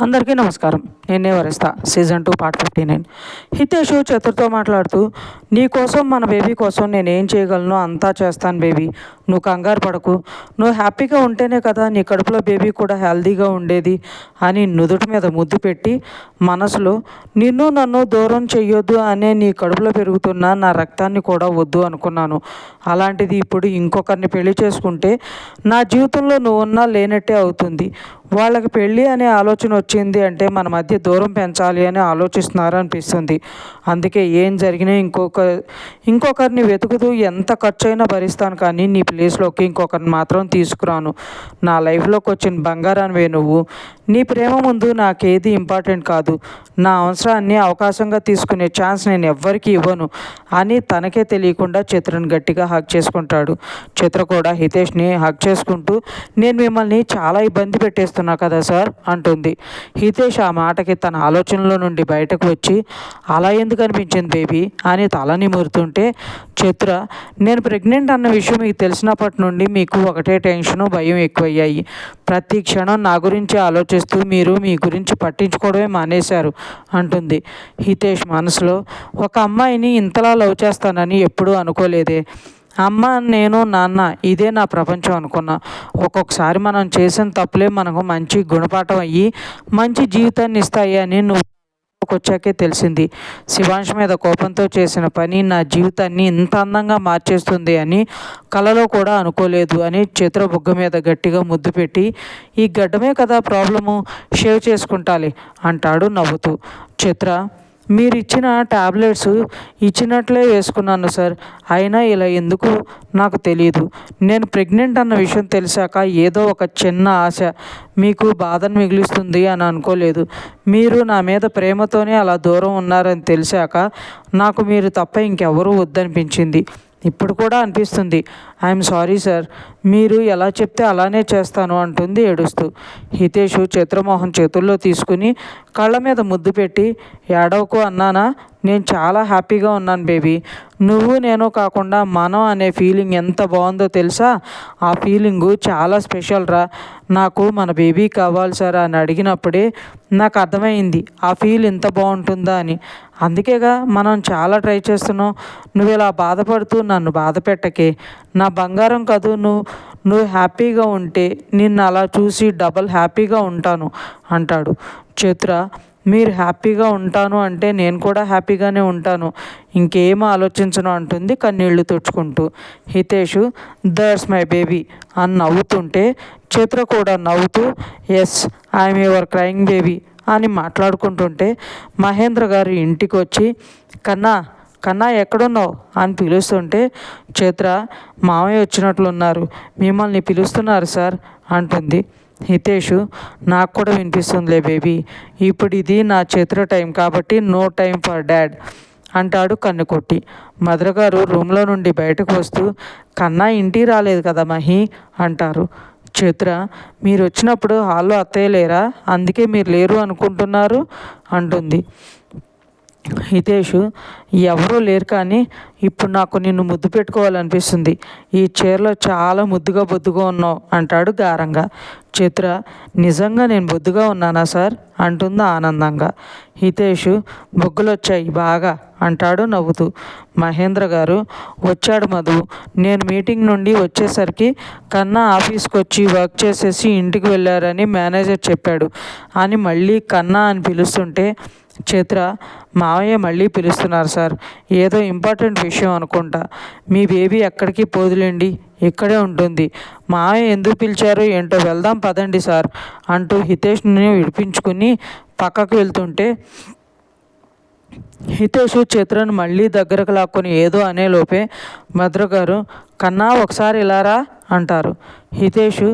అందరికీ నమస్కారం. నేనే వరిస్తా. Season two part fifty nine. Hitesh చతుర్తో మాట్లాడుతూ నీ కోసం మన బేబీ కోసం నేను ఏం చేయగలను? అంతా చేస్తాను బేబీ. నువ్వు కంగారు పడకు. నువ్వు హ్యాపీగా ఉంటేనే కదా నీ కడుపులో బేబీ కూడా హెల్దీగా ఉండేది అని నుదుటి మీద ముద్దు పెట్టి మనసులో నిన్ను నన్ను దూరం చెయ్యొద్దు అనే నీ కడుపులో పెరుగుతున్న నా రక్తాన్ని కూడా వద్దు అనుకున్నాను. అలాంటిది ఇప్పుడు ఇంకొకరిని పెళ్ళి చేసుకుంటే నా జీవితంలో నువ్వు ఉన్నా లేనట్టే అవుతుంది. వాళ్ళకి పెళ్ళి అనే ఆలోచన వచ్చింది అంటే మన మధ్య దూరం పెంచాలి అని ఆలోచిస్తున్నారు అనిపిస్తుంది. అందుకే ఏం జరిగినా ఇంకొక ఇంకొకరిని వెతుకుతూ ఎంత ఖర్చు అయినా భరిస్తాను కానీ నీ ప్లేస్లోకి ఇంకొకరిని మాత్రం తీసుకురాను. నా లైఫ్లోకి వచ్చిన బంగారానివే నువ్వు. నీ ప్రేమ ముందు నాకేది ఇంపార్టెంట్ కాదు. నా అవసరాన్ని అవకాశంగా తీసుకునే ఛాన్స్ నేను ఎవ్వరికీ ఇవ్వను అని తనకే తెలియకుండా చిత్రను గట్టిగా హక్ చేసుకుంటాడు. చిత్ర కూడా హితేష్ని హక్ చేసుకుంటూ నేను మిమ్మల్ని చాలా ఇబ్బంది పెట్టేస్తున్నా కదా సార్ అంటుంది. హితేష్ ఆ మాటకి తన ఆలోచనలో నుండి బయటకు వచ్చి అలా ఎందుకు అనిపించింది బేబీ? అని తల నిమురుతుంటే చిత్ర నేను ప్రెగ్నెంట్ అన్న విషయం మీకు తెలిసిన తెలిసినప్పటి నుండి మీకు ఒకటే టెన్షను భయం ఎక్కువయ్యాయి. ప్రతి క్షణం నా గురించి ఆలోచిస్తూ మీరు మీ గురించి పట్టించుకోవడమే మానేశారు అంటుంది హితేష్ మనసులో. ఒక అమ్మాయిని ఇంతలా లవ్ చేస్తానని ఎప్పుడూ అనుకోలేదే. అమ్మ నేను నాన్న ఇదే నా ప్రపంచం అనుకున్నా. ఒక్కొక్కసారి మనం చేసిన తప్పులే మనకు మంచి గుణపాఠం అయ్యి మంచి జీవితాన్ని ఇస్తాయి అని నువ్వు వచ్చాకే తెలిసింది. శివాంష్ మీద కోపంతో చేసిన పని నా జీవితాన్ని ఇంత అందంగా మార్చేస్తుంది అని కలలో కూడా అనుకోలేదు అని చిత్ర బుగ్గ మీద గట్టిగా ముద్దు పెట్టి ఈ గడ్డమే కదా ప్రాబ్లము షేవ్ చేసుకుంటాలి అంటాడు నవ్వుతూ. చిత్ర మీరు ఇచ్చిన టాబ్లెట్స్ ఇచ్చినట్లే వేసుకున్నాను సార్. అయినా ఇలా ఎందుకు? నాకు తెలియదు నేను ప్రెగ్నెంట్ అన్న విషయం తెలిసాక ఏదో ఒక చిన్న ఆశ మీకు బాధను మిగులుస్తుంది అని అనుకోలేదు. మీరు నా మీద ప్రేమతోనే అలా దూరం ఉన్నారని తెలిసాక నాకు మీరు తప్ప ఇంకెవరూ వద్దనిపించింది. ఇప్పుడు కూడా అనిపిస్తుంది ఐఎమ్ సారీ సార్ మీరు ఎలా చెప్తే అలానే చేస్తాను అంటుంది ఏడుస్తూ. హితేషు చిత్రమోహన్ చేతుల్లో తీసుకుని కళ్ళ మీద ముద్దు పెట్టి ఏడవకు అన్నానా? నేను చాలా హ్యాపీగా ఉన్నాను బేబీ. నువ్వు నేను కాకుండా మనం అనే ఫీలింగ్ ఎంత బాగుందో తెలుసా? ఆ ఫీలింగు చాలా స్పెషల్ రా. నాకు మన బేబీ కావాలి సార్ అని అడిగినప్పుడే నాకు అర్థమైంది. ఆ ఫీల్ ఇంత బాగుంటుందా అని. అందుకేగా మనం చాలా ట్రై చేస్తున్నాం. నువ్వు ఇలా బాధపడుతూ నన్ను బాధ పెట్టకే. నా బంగారం కదూ నువ్వు నువ్వు హ్యాపీగా ఉంటే నిన్ను అలా చూసి డబల్ హ్యాపీగా ఉంటాను అంటాడు. చిత్ర మీరు హ్యాపీగా ఉంటాను అంటే నేను కూడా హ్యాపీగానే ఉంటాను. ఇంకేం ఆలోచించను అంటుంది కన్నీళ్ళు తుడుచుకుంటూ. హితేష్ దర్స్ మై బేబీ అని నవ్వుతుంటే చిత్ర కూడా నవ్వుతూ yes I'm your crying baby అని మాట్లాడుకుంటుంటే మహేంద్ర గారు ఇంటికి వచ్చి కన్నా కన్నా ఎక్కడున్నావు? అని పిలుస్తుంటే చిత్ర మామయ్య వచ్చినట్లున్నారు. మిమ్మల్ని పిలుస్తున్నారు సార్ అంటుంది. హితేష్ నాకు కూడా వినిపిస్తుందిలే బేబీ. ఇప్పుడు ఇది నా చిత్ర టైం కాబట్టి నో టైం ఫర్ డాడ్ అంటాడు కన్ను కొట్టి మధుర గారు రూమ్లో నుండి బయటకు వస్తూ కన్నా ఇంటికి రాలేదు కదా మహి అంటారు. చిత్ర మీరు వచ్చినప్పుడు హాల్లో అత్తయ్య లేరా? అందుకే మీరు లేరు అనుకుంటున్నారు అంటుంది. హితేష్ ఎవరూ లేరు కానీ ఇప్పుడు నాకు నిన్ను ముద్దు పెట్టుకోవాలనిపిస్తుంది. ఈ చీరలో చాలా ముద్దుగా బొద్దుగా ఉన్నావు అంటాడు గారంగా. చిత్ర నిజంగా నేను బొద్దుగా ఉన్నానా సార్? అంటుంది ఆనందంగా. హితేష్ బొగ్గులు వచ్చాయి బాగా అంటాడు నవ్వుతూ. మహేంద్ర గారు వచ్చాడు మధు. నేను మీటింగ్ నుండి వచ్చేసరికి కన్నా ఆఫీస్కి వచ్చి వర్క్ చేసేసి ఇంటికి వెళ్ళారని మేనేజర్ చెప్పాడు. అని మళ్ళీ కన్నా అని పిలుస్తుంటే చిత్ర మావయ్య మళ్ళీ పిలుస్తున్నారు సార్. ఏదో ఇంపార్టెంట్ విషయం అనుకుంటా. మీ బేబీ ఎక్కడికి పోదులేండి? ఇక్కడే ఉంటుంది. మావయ్య ఎందుకు పిలిచారు ఏంటో వెళ్దాం పదండి సార్ అంటూ హితేష్ని విడిపించుకుని పక్కకు వెళ్తుంటే హితేష్ చిత్రను మళ్ళీ దగ్గరకు లాక్కొని ఏదో అనే లోపే భద్ర గారు కన్నా ఒకసారి ఇలారా అంటారు. హితేష్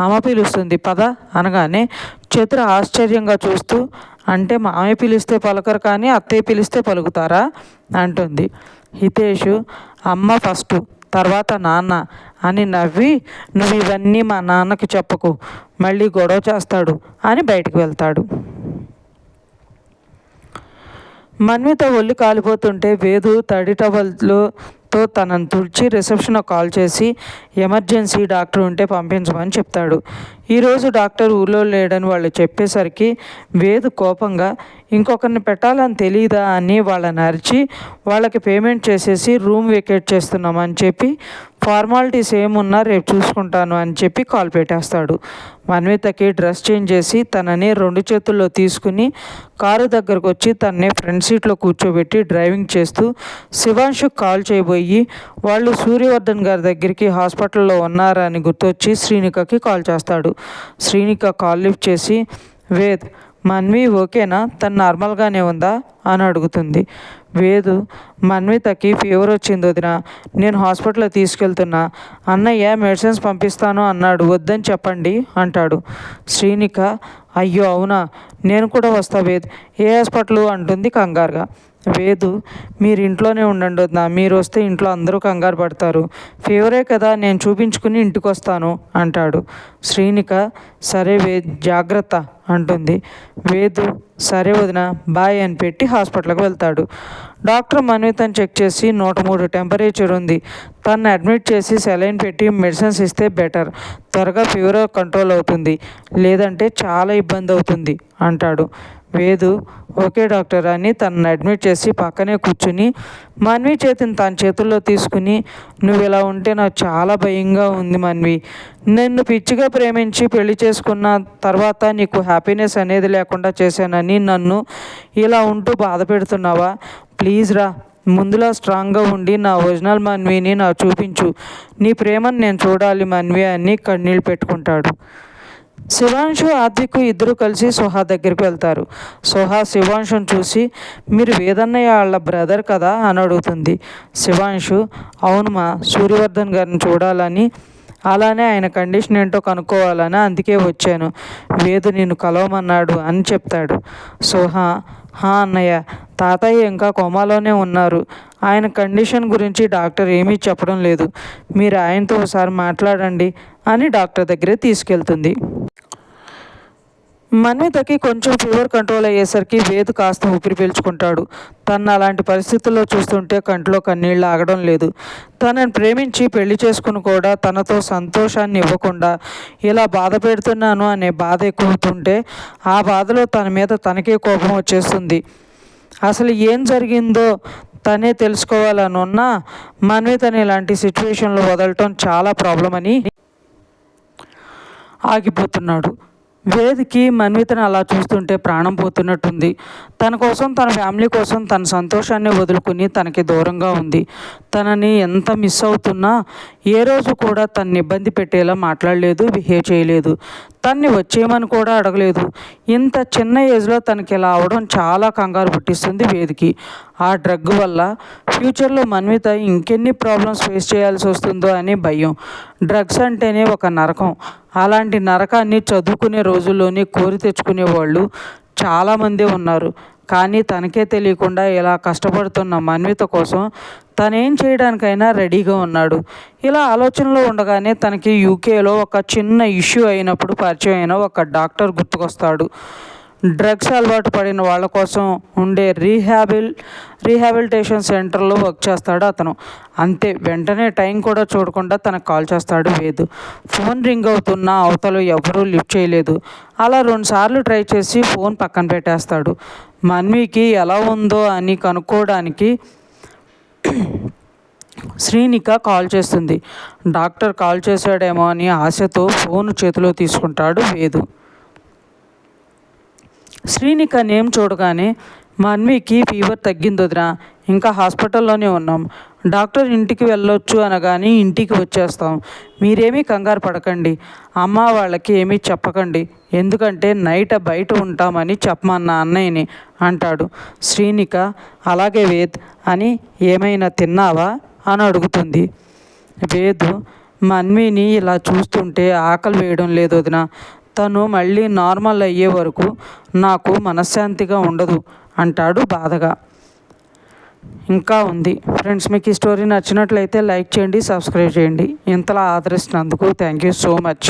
అమ్మ పిలుస్తుంది పద అనగానే చిత్ర ఆశ్చర్యంగా చూస్తూ అంటే మామయ్య పిలిస్తే పలకరు కానీ అత్తయ్య పిలిస్తే పలుకుతారా? అంటుంది. హితేష్ అమ్మ ఫస్ట్ తర్వాత నాన్న అని నవ్వి నువ్వు ఇవన్నీ మా నాన్నకి చెప్పకు మళ్ళీ గొడవ చేస్తాడు అని బయటకు వెళ్తాడు. మన్విత ఒళ్ళు కాలిపోతుంటే వేదు తడి టవల్తో తనను తుడిచి రిసెప్షన్ కాల్ చేసి ఎమర్జెన్సీ డాక్టర్ ఉంటే పంపించమని చెప్తాడు. ఈరోజు డాక్టర్ ఊళ్ళో లేడని వాళ్ళు చెప్పేసరికి వేదు కోపంగా ఇంకొకరిని పెట్టాలని తెలియదా అని వాళ్ళని అరిచి వాళ్ళకి పేమెంట్ చేసేసి రూమ్ వెకేట్ చేస్తున్నామని చెప్పి ఫార్మాలిటీస్ ఏమున్నా రేపు చూసుకుంటాను అని చెప్పి కాల్ పెట్టేస్తాడు. మన్వితకి డ్రెస్ చేంజ్ చేసి తనని రెండు చేతుల్లో తీసుకుని కారు దగ్గరకు వచ్చి తనని ఫ్రంట్ సీట్లో కూర్చోబెట్టి డ్రైవింగ్ చేస్తూ శివాంశుకు కాల్ చేయబోయి వాళ్ళు సూర్యవర్ధన్ గారి దగ్గరికి హాస్పిటల్లో ఉన్నారని గుర్తొచ్చి శ్రీనికకి కాల్ చేస్తాడు. శ్రీనిక కాల్ లిఫ్ట్ చేసి వేద్ మన్వి ఓకేనా? తను నార్మల్గానే ఉందా? అని అడుగుతుంది. వేదు మన్వితకి ఫీవర్ వచ్చింది వదిన. నేను హాస్పిటల్లో తీసుకెళ్తున్నా. అన్నయ్య మెడిసిన్స్ పంపిస్తాను అన్నాడు. వద్దని చెప్పండి అంటాడు. శ్రీనిక అయ్యో అవునా? నేను కూడా వస్తా వేద్. ఏ హాస్పిటల్? అంటుంది కంగారుగా. వేదు మీరు ఇంట్లోనే ఉండండి వద్దా మీరు వస్తే ఇంట్లో అందరూ కంగారు పడతారు. ఫీవరే కదా నేను చూపించుకుని ఇంటికి వస్తాను అంటాడు. శ్రీనిక సరే వే జాగ్రత్త అంటుంది. వేదు సరే వదిన బాయ్ అని పెట్టి హాస్పిటల్కి వెళ్తాడు. డాక్టర్ మన్వితను చెక్ చేసి నూట మూడు టెంపరేచర్ ఉంది. తను అడ్మిట్ చేసి సెలైన్ పెట్టి మెడిసిన్స్ ఇస్తే బెటర్. త్వరగా ఫీవర్ కంట్రోల్ అవుతుంది. లేదంటే చాలా ఇబ్బంది అవుతుంది అంటాడు. వేదు. ఓకే డాక్టర్ అని తనని అడ్మిట్ చేసి పక్కనే కూర్చుని మన్వి చేతిని తన చేతుల్లో తీసుకుని నువ్వు ఇలా ఉంటే నాకు చాలా భయంగా ఉంది మన్వి. నిన్ను పిచ్చిగా ప్రేమించి పెళ్ళి చేసుకున్న తర్వాత నీకు హ్యాపీనెస్ అనేది లేకుండా చేశానని నన్ను ఇలా ఉంటూ బాధ పెడుతున్నావా? ప్లీజ్ రా ముందులా స్ట్రాంగ్గా ఉండి నా ఒరిజినల్ మన్విని నా చూపించు. నీ ప్రేమను నేను చూడాలి మన్వి అని కన్నీళ్ళు పెట్టుకుంటాడు. శివాంశు ఆద్వికు ఇద్దరు కలిసి సుహా దగ్గరికి వెళ్తారు. సుహా శివాంశుని చూసి మీరు వేదన్నయ్య వాళ్ళ బ్రదర్ కదా? అని అడుగుతుంది. శివాంశు అవును మా సూర్యవర్ధన్ గారిని చూడాలని అలానే ఆయన కండిషన్ ఏంటో కనుక్కోవాలని అందుకే వచ్చాను. వేదు నేను కలవమన్నాడు అని చెప్తాడు. సోహా హా అన్నయ్య తాతయ్య ఇంకా కోమాలోనే ఉన్నారు. ఆయన కండిషన్ గురించి డాక్టర్ ఏమీ చెప్పడం లేదు. మీరు ఆయనతో ఒకసారి మాట్లాడండి అని డాక్టర్ దగ్గరే తీసుకెళ్తుంది. మన్వితకి కొంచెం ఫీవర్ కంట్రోల్ అయ్యేసరికి వేదు కాస్త ఊపిరి పీల్చుకుంటాడు. తను అలాంటి పరిస్థితుల్లో చూస్తుంటే కంట్లో కన్నీళ్ళు ఆగడం లేదు. తనని ప్రేమించి పెళ్ళి చేసుకుని కూడా తనతో సంతోషాన్ని ఇవ్వకుండా ఇలా బాధ పెడుతున్నాను అనే బాధ ఎక్కువవుతుంటే ఆ బాధలో తన మీద తనకే కోపం వచ్చేస్తుంది. అసలు ఏం జరిగిందో తనే తెలుసుకోవాలని ఉన్నా మన్వితని ఇలాంటి సిచ్యువేషన్లో వదలటం చాలా ప్రాబ్లం అని ఆగిపోతున్నాడు. వేదికి మన్వితను అలా చూస్తుంటే ప్రాణం పోతున్నట్టుంది. తన కోసం తన ఫ్యామిలీ కోసం తన సంతోషాన్ని వదులుకుని తనకి దూరంగా ఉంది. తనని ఎంత మిస్ అవుతున్నా ఏ రోజు కూడా తన్ని ఇబ్బంది పెట్టేలా మాట్లాడలేదు బిహేవ్ చేయలేదు. తన్ని వచ్చేయమని కూడా అడగలేదు. ఇంత చిన్న ఏజ్లో తనకి ఇలా అవడం చాలా కంగారు పుట్టిస్తుంది వేదికి. ఆ డ్రగ్ వల్ల ఫ్యూచర్లో మన్విత ఇంకెన్ని ప్రాబ్లమ్స్ ఫేస్ చేయాల్సి వస్తుందో అని భయం. డ్రగ్స్ అంటేనే ఒక నరకం. అలాంటి నరకాన్ని చదువుకునే రోజుల్లోనే కోరి తెచ్చుకునే వాళ్ళు చాలామంది ఉన్నారు. కానీ తనకే తెలియకుండా ఇలా కష్టపడుతున్న మన్విత కోసం తనేం చేయడానికైనా రెడీగా ఉన్నాడు. ఇలా ఆలోచనలో ఉండగానే తనకి యూకేలో ఒక చిన్న ఇష్యూ అయినప్పుడు పరిచయం అయిన ఒక డాక్టర్ గుర్తుకొస్తాడు. డ్రగ్స్ అలవాటు పడిన వాళ్ళ కోసం ఉండే రీహాబిల్ రీహాబిలిటేషన్ సెంటర్లో వర్క్ చేస్తాడు అతను. అంతే వెంటనే టైం కూడా చూడకుండా తనకు కాల్ చేస్తాడు వేదు. ఫోన్ రింగ్ అవుతున్న అవతలు ఎవరూ లిఫ్ట్ చేయలేదు. అలా రెండుసార్లు ట్రై చేసి ఫోన్ పక్కన పెట్టేస్తాడు. మన్వికి ఎలా ఉందో అని కనుక్కోవడానికి శ్రీనిక కాల్ చేస్తుంది. డాక్టర్ కాల్ చేశాడేమో అని ఆశతో ఫోన్ చేతిలో తీసుకుంటాడు వేదు. శ్రీనిక నేమ్ చూడగానే మన్వికి ఫీవర్ తగ్గింది ఇంకా హాస్పిటల్లోనే ఉన్నాం. డాక్టర్ ఇంటికి వెళ్ళొచ్చు అనగానే ఇంటికి వచ్చేస్తాం. మీరేమీ కంగారు పడకండి. అమ్మ వాళ్ళకి ఏమీ చెప్పకండి. ఎందుకంటే నైట్ బయట ఉంటామని చెప్పమన్న అన్నయ్యని అంటాడు. శ్రీనిక అలాగే వేద్ అని ఏమైనా తిన్నావా? అని అడుగుతుంది. వేదు మన్విని ఇలా చూస్తుంటే ఆకలి వేయడం లేదు వదిన తను మళ్ళీ నార్మల్ అయ్యే వరకు నాకు మనశ్శాంతిగా ఉండదు అంటాడు బాధగా. ఇంకా ఉంది. ఫ్రెండ్స్ మీకు ఈ స్టోరీ నచ్చినట్లయితే లైక్ చేయండి సబ్స్క్రైబ్ చేయండి. ఇంతలా ఆదరిస్తున్నందుకు థ్యాంక్ యూ సో మచ్.